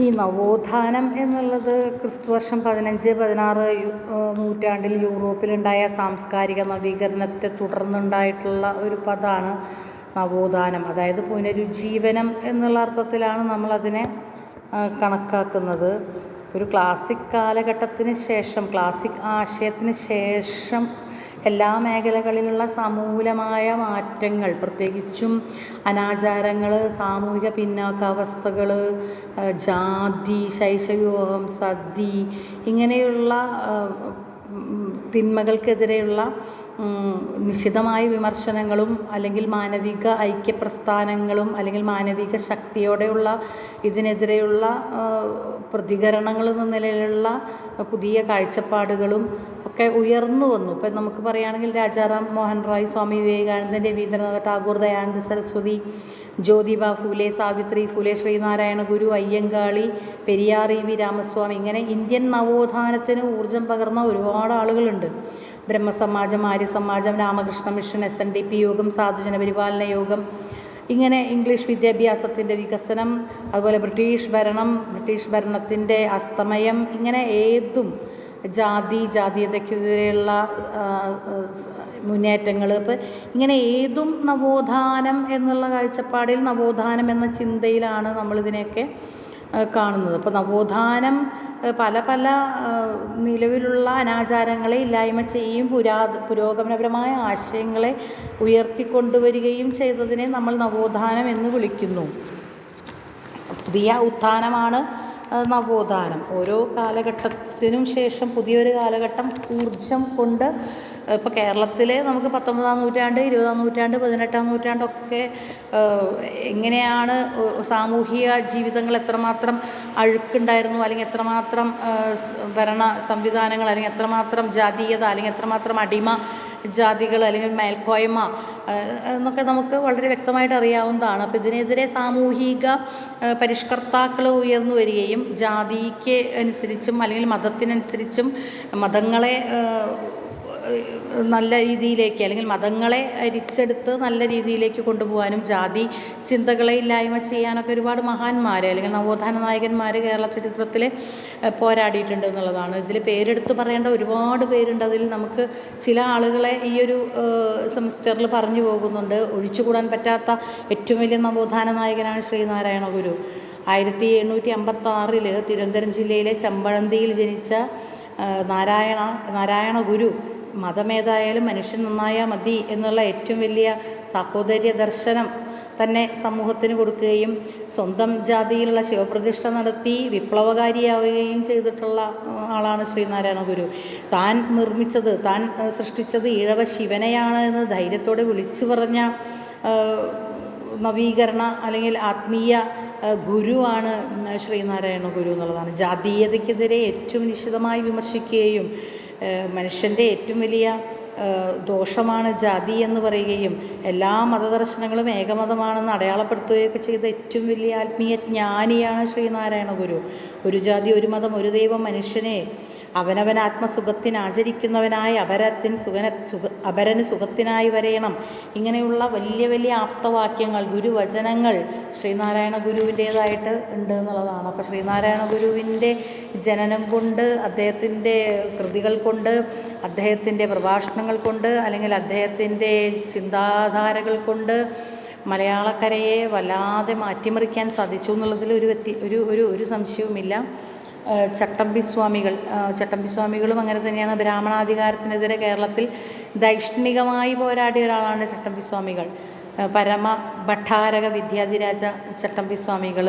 ഈ നവോത്ഥാനം എന്നുള്ളത് ക്രിസ്തുവർഷം പതിനഞ്ച് പതിനാറ് നൂറ്റാണ്ടിൽ യൂറോപ്പിലുണ്ടായ സാംസ്കാരിക നവീകരണത്തെ തുടർന്നുണ്ടായിട്ടുള്ള ഒരു പദമാണ് നവോത്ഥാനം. അതായത് പുനരുജ്ജീവനം എന്നുള്ള അർത്ഥത്തിലാണ് നമ്മളതിനെ കണക്കാക്കുന്നത്. ഒരു ക്ലാസിക് കാലഘട്ടത്തിന് ശേഷം ക്ലാസിക് ആശയത്തിന് ശേഷം എല്ലാ മേഖലകളിലുള്ള സമൂലമായ മാറ്റങ്ങൾ പ്രത്യേകിച്ചും അനാചാരങ്ങൾ സാമൂഹിക പിന്നോക്കാവസ്ഥകൾ ജാതി ശൈശവിവാഹം സതി ഇങ്ങനെയുള്ള തിന്മകൾക്കെതിരെയുള്ള നിശിതമായ വിമർശനങ്ങളും അല്ലെങ്കിൽ മാനവിക ഐക്യപ്രസ്ഥാനങ്ങളും അല്ലെങ്കിൽ മാനവിക ശക്തിയോടെയുള്ള ഇതിനെതിരെയുള്ള പ്രതികരണങ്ങൾ എന്ന നിലയിലുള്ള പുതിയ കാഴ്ചപ്പാടുകളും ഒക്കെ ഉയർന്നു വന്നു. ഇപ്പം നമുക്ക് പറയുകയാണെങ്കിൽ രാജാറാം മോഹൻ റോയ് സ്വാമി വിവേകാനന്ദൻ രവീന്ദ്രനാഥ് ടാഗോർ ദയാനന്ദ സരസ്വതി ജ്യോതിബ ഫൂലെ സാവിത്രി ഫൂലെ ശ്രീനാരായണ ഗുരു അയ്യങ്കാളി പെരിയാർ ഇ വി രാമസ്വാമി ഇങ്ങനെ ഇന്ത്യൻ നവോത്ഥാനത്തിന് ഊർജം പകർന്ന ഒരുപാട് ആളുകളുണ്ട്. Brahmasamajam Aryasamajam Ramakrishna mission S N D P Yogam Sadhujana Paripalana യോഗം ഇങ്ങനെ ഇംഗ്ലീഷ് വിദ്യാഭ്യാസത്തിന്റെ വികസനം അതുപോലെ ബ്രിട്ടീഷ് ഭരണം ബ്രിട്ടീഷ് ഭരണത്തിന്റെ അസ്തമയം ഇങ്ങനെ ഏതും ജാതി ജാതീയതയ്ക്കെതിരെയുള്ള മുന്നേറ്റങ്ങൾ ഇപ്പം ഇങ്ങനെ ഏതും നവോത്ഥാനം എന്നുള്ള കാഴ്ചപ്പാടിൽ നവോത്ഥാനം എന്ന ചിന്തയിലാണ് നമ്മളിതിനെയൊക്കെ കാണുന്നത്. അപ്പോൾ നവോത്ഥാനം പല പല നിലവിലുള്ള അനാചാരങ്ങളെ ഇല്ലായ്മ ചെയ്യുകയും പുരാ പുരോഗമനപരമായ ആശയങ്ങളെ ഉയർത്തിക്കൊണ്ടുവരികയും ചെയ്തതിനെ നമ്മൾ നവോത്ഥാനം എന്ന് വിളിക്കുന്നു. പുതിയ ഉത്ഥാനമാണ് നവോത്ഥാനം. ഓരോ കാലഘട്ടത്തിനും ശേഷം പുതിയൊരു കാലഘട്ടം ഊർജം കൊണ്ട് ഇപ്പോൾ കേരളത്തിലെ നമുക്ക് പത്തൊമ്പതാം നൂറ്റാണ്ട് ഇരുപതാം നൂറ്റാണ്ട് പതിനെട്ടാം നൂറ്റാണ്ടൊക്കെ എങ്ങനെയാണ് സാമൂഹിക ജീവിതങ്ങൾ എത്രമാത്രം അഴുക്കുണ്ടായിരുന്നു അല്ലെങ്കിൽ എത്രമാത്രം ഭരണ സംവിധാനങ്ങൾ അല്ലെങ്കിൽ എത്രമാത്രം ജാതീയത അല്ലെങ്കിൽ എത്രമാത്രം അടിമ ജാതികൾ അല്ലെങ്കിൽ മേൽക്കോയ്മ എന്നൊക്കെ നമുക്ക് വളരെ വ്യക്തമായിട്ട് അറിയാവുന്നതാണ്. അപ്പോൾ ഇതിനെതിരെ സാമൂഹിക പരിഷ്കർത്താക്കൾ ഉയർന്നു വരികയും ജാതിക്ക് അനുസരിച്ചും അല്ലെങ്കിൽ മതത്തിനനുസരിച്ചും മതങ്ങളെ നല്ല രീതിയിലേക്ക് അല്ലെങ്കിൽ മതങ്ങളെ അരിച്ചെടുത്ത് നല്ല രീതിയിലേക്ക് കൊണ്ടുപോകാനും ജാതി ചിന്തകളെ ഇല്ലായ്മ ചെയ്യാനൊക്കെ ഒരുപാട് മഹാന്മാർ അല്ലെങ്കിൽ നവോത്ഥാന നായകന്മാർ കേരള ചരിത്രത്തിൽ പോരാടിയിട്ടുണ്ട് എന്നുള്ളതാണ്. ഇതിൽ പേരെടുത്ത് പറയേണ്ട ഒരുപാട് പേരുണ്ട്. അതിൽ നമുക്ക് ചില ആളുകളെ ഈ ഒരു സെമിസ്റ്ററിൽ പറഞ്ഞു പോകുന്നുണ്ട്. ഒഴിച്ചുകൂടാൻ പറ്റാത്ത ഏറ്റവും വലിയ നവോത്ഥാന നായകനാണ് ശ്രീനാരായണ ഗുരു. ആയിരത്തി എണ്ണൂറ്റി അമ്പത്താറിൽ തിരുവനന്തപുരം ജില്ലയിലെ ചമ്പഴന്തിയിൽ ജനിച്ച നാരായണ നാരായണ ഗുരു മതമേതായാലും മനുഷ്യൻ നന്നായാൽ മതി എന്നുള്ള ഏറ്റവും വലിയ സഹോദര്യ ദർശനം തന്നെ സമൂഹത്തിന് കൊടുക്കുകയും സ്വന്തം ജാതിയിലുള്ള ശിവപ്രതിഷ്ഠ നടത്തി വിപ്ലവകാരിയാവുകയും ചെയ്തിട്ടുള്ള ആളാണ് ശ്രീനാരായണ ഗുരു. താൻ നിർമ്മിച്ചത് താൻ സൃഷ്ടിച്ചത് ഈഴവ ശിവനെയാണ് എന്ന് ധൈര്യത്തോടെ വിളിച്ചു പറഞ്ഞ നവീകരണ അല്ലെങ്കിൽ ആത്മീയ ഗുരുവാണ് ശ്രീനാരായണ ഗുരു എന്നുള്ളതാണ്. ജാതീയതയ്ക്കെതിരെ ഏറ്റവും നിശിതമായി വിമർശിക്കുകയും മനുഷ്യന്റെ ഏറ്റവും വലിയ ദോഷമാണ് ജാതി എന്ന് പറയുകയും എല്ലാ മതദർശനങ്ങളും ഏകമതമാണെന്ന് അടയാളപ്പെടുത്തുകയൊക്കെ ചെയ്ത ഏറ്റവും വലിയ ആത്മീയ ജ്ഞാനിയാണ് ശ്രീനാരായണ ഗുരു. ഒരു ജാതി ഒരു മതം ഒരു ദൈവം മനുഷ്യനെ അവനവൻ ആത്മസുഖത്തിന് ആചരിക്കുന്നവനായി അപരത്തിന് സുഖന സുഖ അപരന് സുഖത്തിനായി വരയണം. ഇങ്ങനെയുള്ള വലിയ വലിയ ആപ്തവാക്യങ്ങൾ ഗുരുവചനങ്ങൾ ശ്രീനാരായണ ഗുരുവിന്റേതായിട്ട് ഉണ്ട് എന്നുള്ളതാണ്. അപ്പോൾ ശ്രീനാരായണ ഗുരുവിന്റെ ജനനം കൊണ്ട് അദ്ദേഹത്തിന്റെ കൃതികൾ കൊണ്ട് അദ്ദേഹത്തിന്റെ പ്രഭാഷണങ്ങൾ കൊണ്ട് അല്ലെങ്കിൽ അദ്ദേഹത്തിന്റെ ചിന്താധാരകൾ കൊണ്ട് മലയാളക്കരയെ വല്ലാതെ മാറ്റിമറിക്കാൻ സാധിച്ചു എന്നുള്ളതിൽ ഒരു വ്യക്തി ഒരു ഒരു ഒരു സംശയവുമില്ല. ചട്ടമ്പി സ്വാമികൾ ചട്ടമ്പി സ്വാമികളും അങ്ങനെ തന്നെയാണ് ബ്രാഹ്മണാധികാരത്തിനെതിരെ കേരളത്തിൽ ദൈഷ്ണികമായി പോരാടിയ ഒരാളാണ് ചട്ടമ്പിസ്വാമികൾ. പരമ ഭട്ടാരക വിദ്യാധിരാജ ചട്ടമ്പിസ്വാമികൾ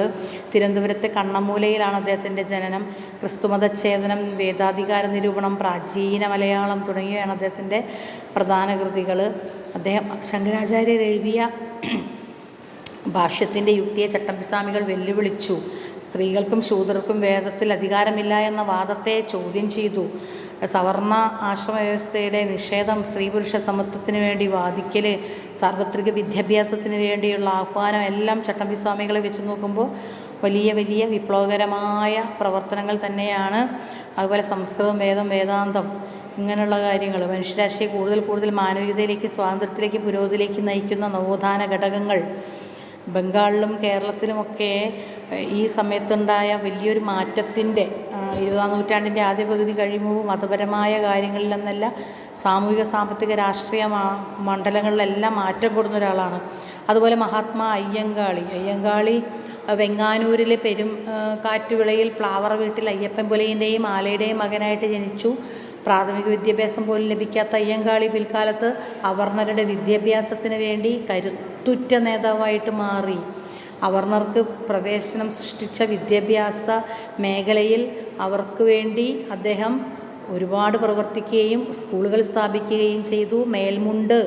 തിരുവനന്തപുരത്തെ കണ്ണമൂലയിലാണ് അദ്ദേഹത്തിന്റെ ജനനം ക്രിസ്തുമതച്ഛേദനം വേദാധികാര നിരൂപണം പ്രാചീന മലയാളം തുടങ്ങിയവയാണ് അദ്ദേഹത്തിന്റെ പ്രധാന കൃതികൾ. അദ്ദേഹം ശങ്കരാചാര്യർ എഴുതിയ ഭാഷ്യത്തിന്റെ യുക്തിയെ ചട്ടമ്പിസ്വാമികൾ വെല്ലുവിളിച്ചു. സ്ത്രീകൾക്കും ശൂദ്രർക്കും വേദത്തിൽ അധികാരമില്ല എന്ന വാദത്തെ ചോദ്യം ചെയ്തു. സവർണ ആശ്രമ വ്യവസ്ഥയുടെ നിഷേധം സ്ത്രീ പുരുഷ സമത്വത്തിന് വേണ്ടി വാദിക്കൽ സാർവത്രിക വിദ്യാഭ്യാസത്തിന് വേണ്ടിയുള്ള ആഹ്വാനം എല്ലാം ചട്ടമ്പിസ്വാമികളെ വെച്ച് നോക്കുമ്പോൾ വലിയ വലിയ വിപ്ലവകരമായ പ്രവർത്തനങ്ങൾ തന്നെയാണ്. അതുപോലെ സംസ്കൃതം വേദം വേദാന്തം ഇങ്ങനെയുള്ള കാര്യങ്ങൾ മനുഷ്യരാശിയെ കൂടുതൽ കൂടുതൽ മാനവികതയിലേക്ക് സ്വാതന്ത്ര്യത്തിലേക്ക് പുരോഗതിയിലേക്ക് നയിക്കുന്ന നവോത്ഥാന ഘടകങ്ങൾ ബംഗാളിലും കേരളത്തിലുമൊക്കെ ഈ സമയത്തുണ്ടായ വലിയൊരു മാറ്റത്തിന്റെ ഇരുപതാം നൂറ്റാണ്ടിന്റെ ആദ്യ പകുതി കഴിയുമ്പോൾ മതപരമായ കാര്യങ്ങളിലെന്നല്ല സാമൂഹിക സാമ്പത്തിക രാഷ്ട്രീയ മണ്ഡലങ്ങളിലെല്ലാം മാറ്റം കൊടുന്ന ഒരാളാണ്. അതുപോലെ മഹാത്മാ അയ്യങ്കാളി. അയ്യങ്കാളി വെങ്ങാനൂരിലെ പെരും കാറ്റുവിളയിൽ പ്ലാവറ വീട്ടിൽ അയ്യപ്പൻ പുലയിന്റെയും ആലയുടെയും മകനായിട്ട് ജനിച്ചു. പ്രാഥമിക വിദ്യാഭ്യാസം പോലും ലഭിക്കാത്ത അയ്യങ്കാളി പിൽക്കാലത്ത് അവർണരുടെ വിദ്യാഭ്യാസത്തിന് വേണ്ടി കരുത്തുറ്റ നേതാവായിട്ട് മാറി. അവർണർക്ക് പ്രവേശനം സൃഷ്ടിച്ച വിദ്യാഭ്യാസ മേഖലയിൽ അവർക്ക് വേണ്ടി അദ്ദേഹം ഒരുപാട് പ്രവർത്തിക്കുകയും സ്കൂളുകൾ സ്ഥാപിക്കുകയും ചെയ്തു. മേൽമുണ്ട്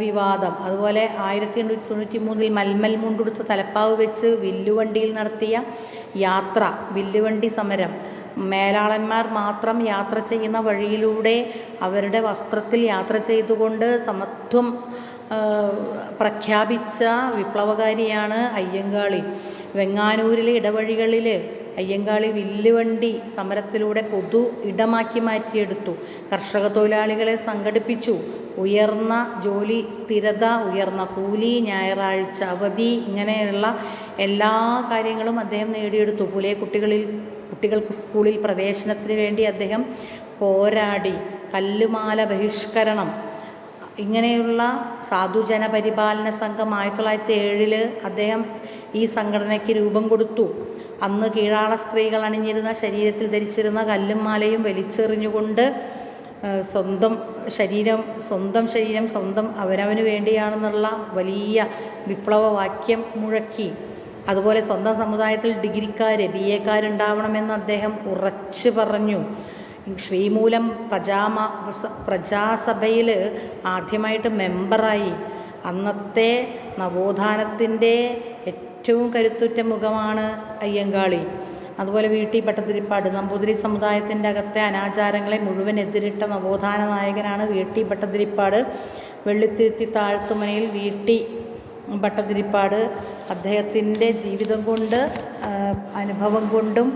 വിവാദം. അതുപോലെ ആയിരത്തി എണ്ണൂറ്റി തൊണ്ണൂറ്റി മൂന്നിൽ മൽമൽ മുണ്ടുടുത്ത് തലപ്പാവ് വെച്ച് വില്ലുവണ്ടിയിൽ നടത്തിയ യാത്ര വില്ലുവണ്ടി സമരം മേലാളന്മാർ മാത്രം യാത്ര ചെയ്യുന്ന വഴിയിലൂടെ അവരുടെ വസ്ത്രത്തിൽ യാത്ര ചെയ്തുകൊണ്ട് സമത്വം പ്രഖ്യാപിച്ച വിപ്ലവകാരിയാണ് അയ്യങ്കാളി. വെങ്ങാനൂരിലെ ഇടവഴികളിൽ അയ്യങ്കാളി വില്ലുവണ്ടി സമരത്തിലൂടെ പൊതു ഇടമാക്കി മാറ്റിയെടുത്തു. കർഷക തൊഴിലാളികളെ സംഘടിപ്പിച്ചു. ഉയർന്ന ജോലി സ്ഥിരത ഉയർന്ന കൂലി ഞായറാഴ്ച അവധി ഇങ്ങനെയുള്ള എല്ലാ കാര്യങ്ങളും അദ്ദേഹം നേടിയെടുത്തു. പുലേ കുട്ടികളിൽ കുട്ടികൾക്ക് സ്കൂളിൽ പ്രവേശനത്തിന് വേണ്ടി അദ്ദേഹം പോരാടി. കല്ലുമാല ബഹിഷ്കരണം. ഇങ്ങനെയുള്ള സാധുജന പരിപാലന സംഘം ആയിരത്തി തൊള്ളായിരത്തി ഏഴിൽ അദ്ദേഹം ഈ സംഘടനയ്ക്ക് രൂപം കൊടുത്തു. അന്ന് കീഴാള സ്ത്രീകൾ അണിഞ്ഞിരുന്ന ശരീരത്തിൽ ധരിച്ചിരുന്ന കല്ലും മാലയും വലിച്ചെറിഞ്ഞുകൊണ്ട് സ്വന്തം ശരീരം സ്വന്തം ശരീരം സ്വന്തം അവനവന് വേണ്ടിയാണെന്നുള്ള വലിയ വിപ്ലവ വാക്യം മുഴക്കി. അതുപോലെ സ്വന്തം സമുദായത്തിൽ ഡിഗ്രിക്കാർ ബി എക്കാരുണ്ടാവണമെന്ന് അദ്ദേഹം ഉറച്ചു പറഞ്ഞു. ശ്രീമൂലം പ്രജാമ പ്രജാസഭയിൽ ആദ്യമായിട്ട് മെമ്പറായി. അന്നത്തെ നവോത്ഥാനത്തിന്റെ ഏറ്റവും കരുത്തുറ്റ മുഖമാണ് അയ്യങ്കാളി. അതുപോലെ വീട്ടി ഭട്ടതിരിപ്പാട് നമ്പൂതിരി സമുദായത്തിന്റെ അകത്തെ അനാചാരങ്ങളെ മുഴുവൻ എതിരിട്ട നവോത്ഥാന നായകനാണ് വീട്ടി ഭട്ടതിരിപ്പാട്. വെള്ളിത്തിരുത്തി താഴ്ത്തുമനയിൽ വീട്ടി ഭട്ടതിരിപ്പാട് അദ്ദേഹത്തിന്റെ ജീവിതം കൊണ്ട് അനുഭവം കൊണ്ടും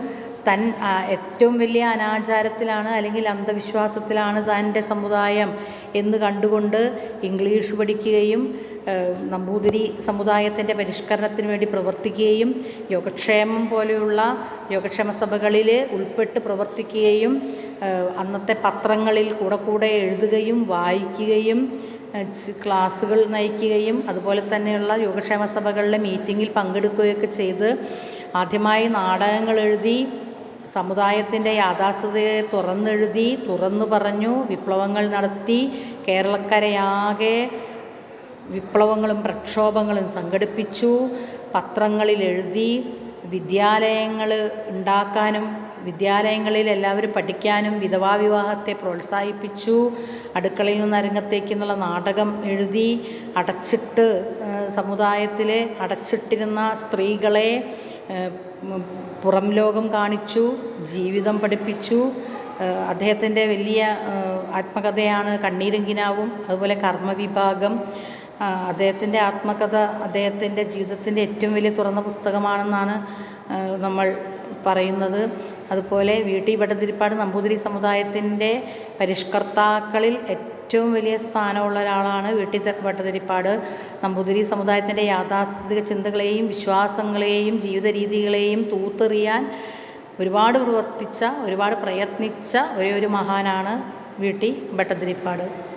തൻ ഏറ്റവും വലിയ അനാചാരത്തിലാണ് അല്ലെങ്കിൽ അന്ധവിശ്വാസത്തിലാണ് തന്റെ സമുദായം എന്ന് കണ്ടുകൊണ്ട് ഇംഗ്ലീഷ് പഠിക്കുകയും നമ്പൂതിരി സമുദായത്തിന്റെ പരിഷ്കരണത്തിന് വേണ്ടി പ്രവർത്തിക്കുകയും യോഗക്ഷേമം പോലെയുള്ള യോഗക്ഷേമ സഭകളിൽ ഉൾപ്പെട്ട് പ്രവർത്തിക്കുകയും അന്നത്തെ പത്രങ്ങളിൽ കൂടെ കൂടെ എഴുതുകയും വായിക്കുകയും ക്ലാസ്സുകൾ നയിക്കുകയും അതുപോലെ തന്നെയുള്ള യോഗക്ഷേമ സഭകളിലെ മീറ്റിങ്ങിൽ പങ്കെടുക്കുകയൊക്കെ ചെയ്ത് ആദ്യമായി നാടകങ്ങൾ എഴുതി സമുദായത്തിന്റെ യാഥാസ്ഥിതയെ തുറന്നെഴുതി തുറന്നു പറഞ്ഞു വിപ്ലവങ്ങൾ നടത്തി കേരളക്കരയാകെ വിപ്ലവങ്ങളും പ്രക്ഷോഭങ്ങളും സംഘടിപ്പിച്ചു പത്രങ്ങളിൽ എഴുതി വിദ്യാലയങ്ങൾ ഉണ്ടാക്കാനും വിദ്യാലയങ്ങളിൽ എല്ലാവരും പഠിക്കാനും വിധവാ വിവാഹത്തെ പ്രോത്സാഹിപ്പിച്ചു. അടുക്കളയിൽ നിന്ന് അരങ്ങത്തേക്ക് എന്നുള്ള നാടകം എഴുതി അടച്ചിട്ട് സമുദായത്തിലെ അടച്ചിട്ടിരുന്ന സ്ത്രീകളെ പുറം ലോകം കാണിച്ചു ജീവിതം പഠിപ്പിച്ചു. അദ്ദേഹത്തിന്റെ വലിയ ആത്മകഥയാണ് കണ്ണീരെങ്കിനാവും അതുപോലെ കർമ്മവിഭാഗം. അദ്ദേഹത്തിന്റെ ആത്മകഥ അദ്ദേഹത്തിന്റെ ജീവിതത്തിന്റെ ഏറ്റവും വലിയ തുറന്ന പുസ്തകമാണെന്നാണ് നമ്മൾ പറയുന്നത്. അതുപോലെ വി ടി ഭട്ടതിരിപ്പാട് നമ്പൂതിരി സമുദായത്തിന്റെ പരിഷ്കർത്താക്കളിൽ ഏറ്റവും വലിയ സ്ഥാനമുള്ള ഒരാളാണ് വി ടി ഭട്ടതിരിപ്പാട് നമ്പൂതിരി സമുദായത്തിന്റെ യാഥാസ്ഥിതിക ചിന്തകളെയും വിശ്വാസങ്ങളെയും ജീവിത രീതികളെയും തൂത്തെറിയാൻ ഒരുപാട് പ്രവർത്തിച്ച ഒരുപാട് പ്രയത്നിച്ച ഒരേ ഒരു മഹാനാണ് വി ടി ഭട്ടതിരിപ്പാട്